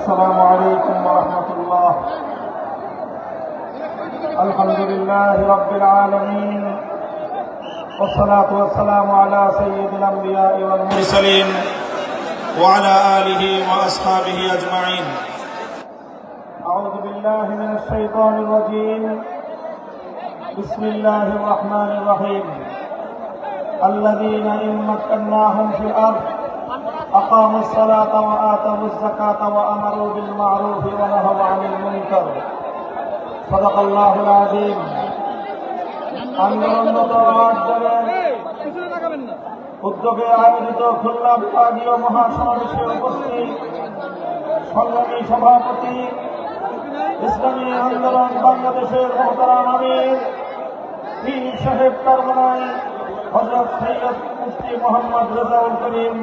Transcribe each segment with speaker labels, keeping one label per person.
Speaker 1: السلام عليكم ورحمة الله. الحمد لله رب العالمين. والصلاة والسلام على سيد الأنبياء والمرسلين وعلى آله وأصحابه أجمعين. أعوذ بالله من الشيطان الرجيم. بسم الله الرحمن الرحيم. الذين إن مكناهم في الأرض أقاموا الصلاة وآتوا الزكاة وأمروا بالمعروف ونهوا عن المنكر صدق الله العظيم আন্দোলনরত আট দলের উদ্যোগে আয়োজিত খুলনা বিভাগীয় মহাসমাবেশে উপস্থিত সংগ্রামী সভাপতি ইসলামী আন্দোলন বাংলাদেশের মহতারাম আমির পীর সাহেব কারমানাই হজরত সৈয়দ মুফতি মোহাম্মদ রেজাউল করিম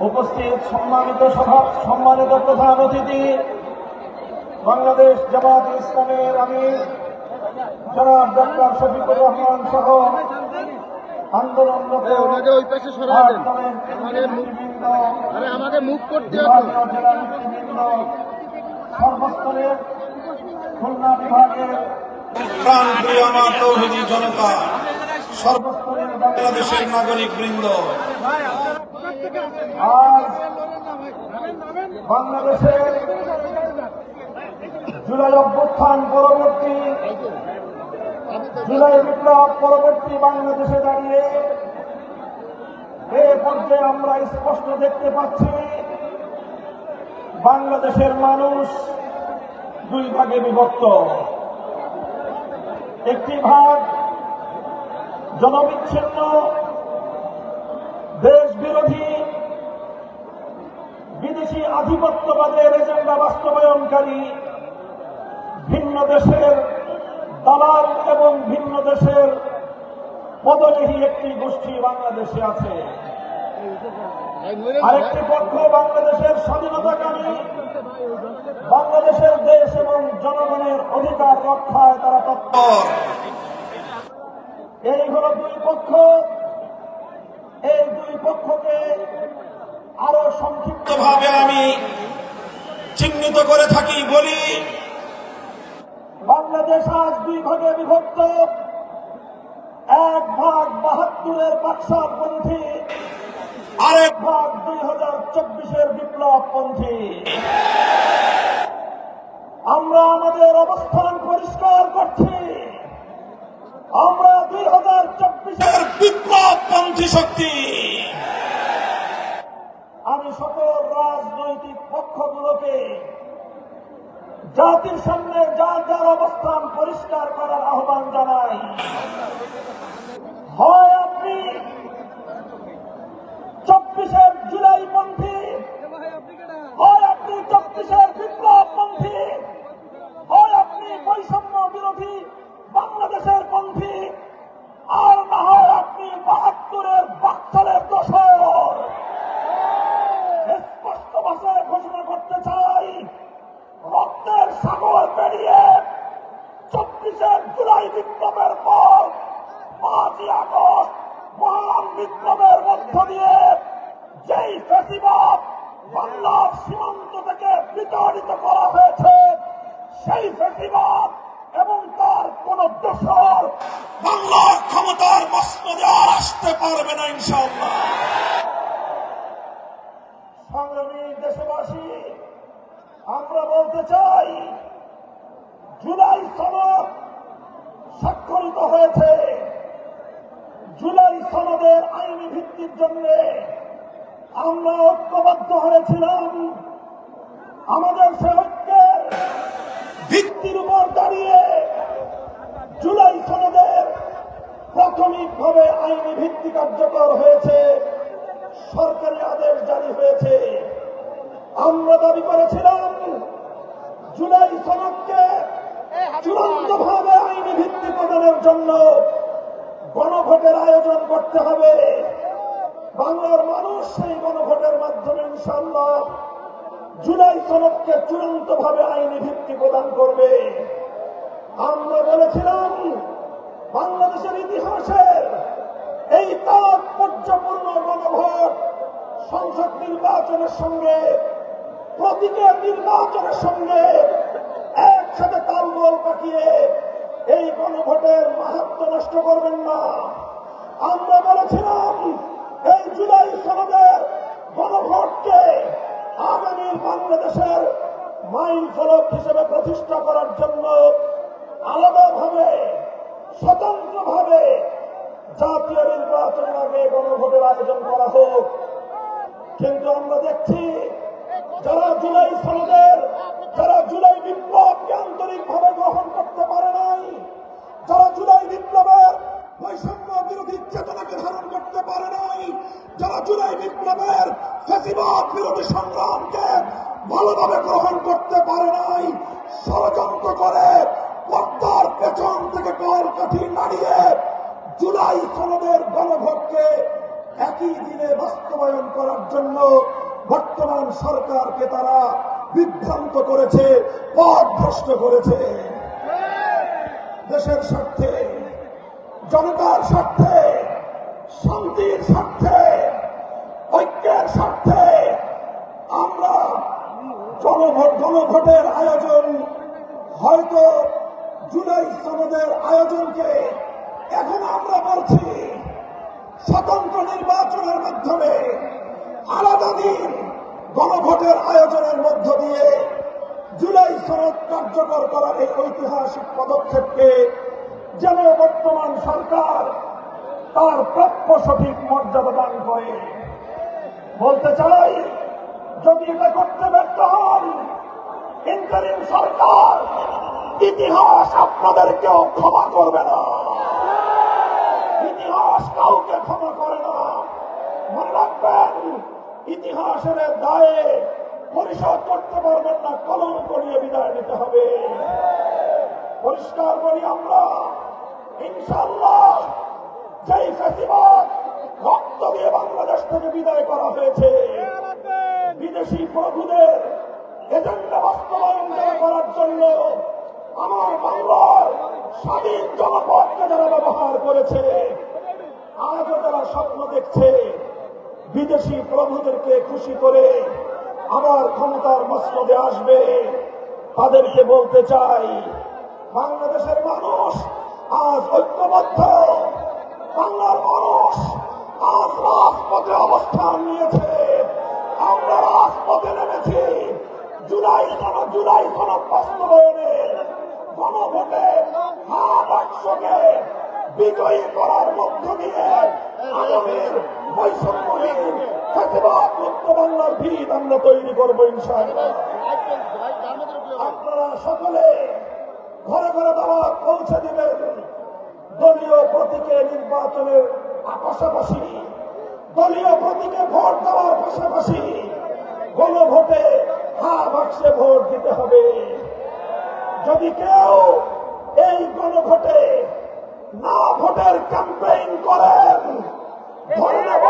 Speaker 1: উপস্থিত সম্মানিত সভা সম্মানিত প্রধান অতিথি বাংলাদেশ জামাত ইসলামের আমির জনাব ডক্টর শফিকুর রহমান সহ আন্দোলনরত সর্বস্তরের খুলনা বিভাগের আমার তৌহিদি জনতা সর্বস্তরের বাংলাদেশের নাগরিক বৃন্দ আজ বাংলাদেশের জুলাই অভ্যুত্থান পরবর্তী, জুলাই বিপ্লব পরবর্তী বাংলাদেশে দাঁড়িয়ে এ পর্যায়ে আমরা স্পষ্ট দেখতে পাচ্ছি, বাংলাদেশের মানুষ দুই ভাগে বিভক্ত। একটি ভাগ জনবিচ্ছিন্ন বিদেশি আধিপত্যবাদের এজেন্ডা বাস্তবায়নকারী ভিন্ন দেশের দালাল এবং ভিন্ন দেশের পদলিহী একটি গোষ্ঠী বাংলাদেশে আছে। আরেকটি পক্ষ বাংলাদেশের স্বাধীনতাকামী, বাংলাদেশের দেশ এবং জনগণের অধিকার রক্ষায় তারা তৎপর। এই হল দুই পক্ষ। এই দুই পক্ষকে আরও সংক্ষিপ্তভাবে আমি চিহ্নিত করে থাকি বলি বাংলাদেশ আজ দুই ভাগে বিভক্ত এক ভাগ বাহাত্তরের বাক্সারপন্থী আরেক ভাগ দুই হাজার চব্বিশের বিপ্লব পন্থী। আমরা আমাদের অবস্থান পরিষ্কার করছি। আমরা দুই হাজার চব্বিশের বিপ্লব পন্থী শক্তি আমি সকল রাজনৈতিক পক্ষগুলোকে জাতির সামনে যার যার অবস্থান পরিষ্কার করার আহ্বান জানাই। হয় আপনি চব্বিশের জুলাই পন্থী হয় আপনি চব্বিশের বিপ্লব পন্থী হয় আপনি বৈষম্য বিরোধী বাংলাদেশের পন্থী আর না হয় আপনি বাহাত্তরের বাক্সালের দশর স্পষ্ট ভাষায় ঘোষণা করতে চাই রক্তের পেরিয়ে চব্বিশের জুলাই বিপ্লবের পর পাঁচই আগস্ট মহান বিপ্লবের মধ্য দিয়ে যেই বাংলার সীমান্ত থেকে বিতাড়িত করা হয়েছে, সেই ফেসিবাদ এবং তার কোন দোষর বাংলার ক্ষমতার মসনদে আর আসতে পারবে না ইনশাল্লাহ সংগ্রামী দেশবাসী আমরা বলতে চাই জুলাই সনদ স্বাক্ষরিত হয়েছে। জুলাই সনদের আইনি ভিত্তির জন্য আমরা ঐক্যবদ্ধ হয়েছিলাম। আমাদের সে ঐক্যের ভিত্তির উপর দাঁড়িয়ে জুলাই সনদের প্রাথমিকভাবে আইনি ভিত্তি কার্যকর হয়েছে সরকারি আদেশ জারি হয়েছে আমরা দাবি করেছিলাম জুলাই সনদকে চূড়ান্ত ভাবে আইনি ভিত্তি প্রদানের জন্য গণভোটের আয়োজন করতে হবে। বাংলার মানুষ সেই গণভোটের মাধ্যমে ইনশাল্লাহ জুলাই সনদকে চূড়ান্ত ভাবে আইনি ভিত্তি প্রদান করবে। আমরা বলেছিলাম, বাংলাদেশের ইতিহাসের এই তাৎপর্যপূর্ণ গণভোট সংসদ নির্বাচনের সঙ্গে প্রতীকের নির্বাচনের সঙ্গে একসাথে তালগোল পাকিয়ে এই গণভোটের মাহাত্ম নষ্ট করবেন না। আমরা বলেছিলাম, এই জুলাই সনদের গণভোটকে আগামী বাংলাদেশের মাইল ফলক হিসেবে প্রতিষ্ঠা করার জন্য আলাদাভাবে, স্বতন্ত্রভাবে জাতীয় নির্বাচনের আগে গণভোটের আয়োজন করা হোক। কিন্তু আমরা দেখছি, যারা জুলাই সনদের, যারা জুলাই বিপ্লবকে আন্তরিকভাবে গ্রহণ করতে পারে নাই, যারা জুলাই বিপ্লবের বৈষম্য বিরোধী চেতনাকে ধারণ করতে পারে নাই। যারা জুলাই বিপ্লবের ফেসিবাদ বিরোধী সংগ্রামকে ভালোভাবে গ্রহণ করতে পারে নাই, ষড়যন্ত্র করে পর্দার পেছন থেকে কলকাঠি নাড়িয়ে জুলাই সনদের গণভোটকে একই দিনে বাস্তবায়ন করার জন্য বর্তমান সরকারকে তারা বিভ্রান্ত করেছে পথভ্রষ্ট করেছে। দেশের স্বার্থে জনতার স্বার্থে, শান্তির স্বার্থে, ঐক্যের স্বার্থে আমরা জনভোট গণভোটের আয়োজন হয়তো জুলাই সনদের আয়োজনকে এখন আমরা বলছি স্বতন্ত্র নির্বাচনের মাধ্যমে আলাদা দিন গণভোটের আয়োজনের মধ্য দিয়ে জুলাই সনদ কার্যকর করার এই ঐতিহাসিক পদক্ষেপকে যেন বর্তমান সরকার তার প্রাপ্য সঠিক মর্যাদা দান করে। বলতে চাই, যদি এটা করতে ব্যর্থ হন ইন্টারিম সরকার ইতিহাস আপনাদেরকেও ক্ষমা করবে না। ইতিহাস কাউকে ক্ষমা করে না। মনে রাখবেন, ইতিহাসের দায়ে পরিশোধ করতে পারবেন না, কলম করিয়ে বিদায় নিতে হবে। পরিষ্কার করি আমরা ইনশাল্লাহ যেই ফেসিবাদ রক্ত দিয়ে বাংলাদেশ থেকে বিদায় করা হয়েছে। বিদেশি প্রভুদের এজেন্ডা বাস্তবায়ন করার জন্য আমার বাংলার স্বাধীন জনপদকে যারা ব্যবহার করেছে, আজও তারা স্বপ্ন দেখছে বিদেশি প্রভুদেরকে খুশি করে আবার ক্ষমতার মসনদে আসবে। তাদেরকে বলতে চাই, বাংলাদেশের মানুষ আজ ঐক্যবদ্ধ। বাংলার মানুষ আজ রাজপথে অবস্থান নিয়েছে। আমরা রাজপথে নেমেছি। জুলাই কোন জুলাই কোন বাস্তবায়নের গণভোটে হাত বিজয়ী করার মধ্য দিয়ে আগামীর বৈষম্যহীন মুক্ত বাংলার ভিত আমরা তৈরি করব আপনারা সকলে ঘরে ঘরে দাওয়াত পৌঁছে প্রতীকে নির্বাচনের পাশাপাশি দলীয় প্রতীকে ভোট দেওয়ার পাশাপাশি গণভোটে হা বাক্সে ভোট দিতে হবে। যদি কেউ এই গণভোটে না ভোটের ক্যাম্পেইন করেন ধরে নেব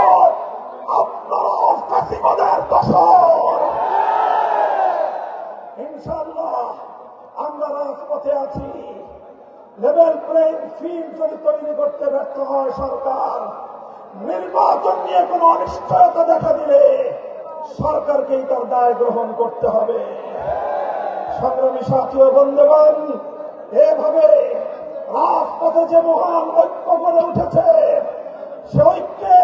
Speaker 1: আপনারা ফাঁসিবাদের দশর ইনশাআল্লাহ আমরা রাজপথে আছি লেভেল প্লেইং ফিল্ড যদি তৈরি করতে ব্যর্থ হয় সরকার নির্বাচন নিয়ে কোন অনিশ্চয়তা দেখা দিলে সরকারকেই তার দায় গ্রহণ করতে হবে। সংগ্রামী সাথী ও বন্ধুগণ, এভাবে রাজপথে যে মহান ঐক্য গড়ে উঠেছে, সে ঐক্যে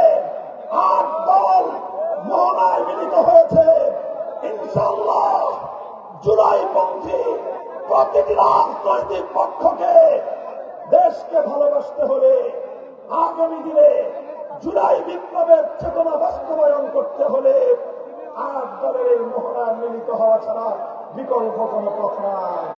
Speaker 1: আট দল মোহনায় মিলিত হয়েছে। ইনশাল্লাহ জুলাইপন্থী প্রতিটি রাজনৈতিক পক্ষকে দেশকে ভালোবাসতে হলে আগামী দিনে জুলাই বিপ্লবের চেতনা বাস্তবায়ন করতে হলে আট দলের এই মহড়া মিলিত হওয়া ছাড়া বিকল্প কোনো পথ নাই।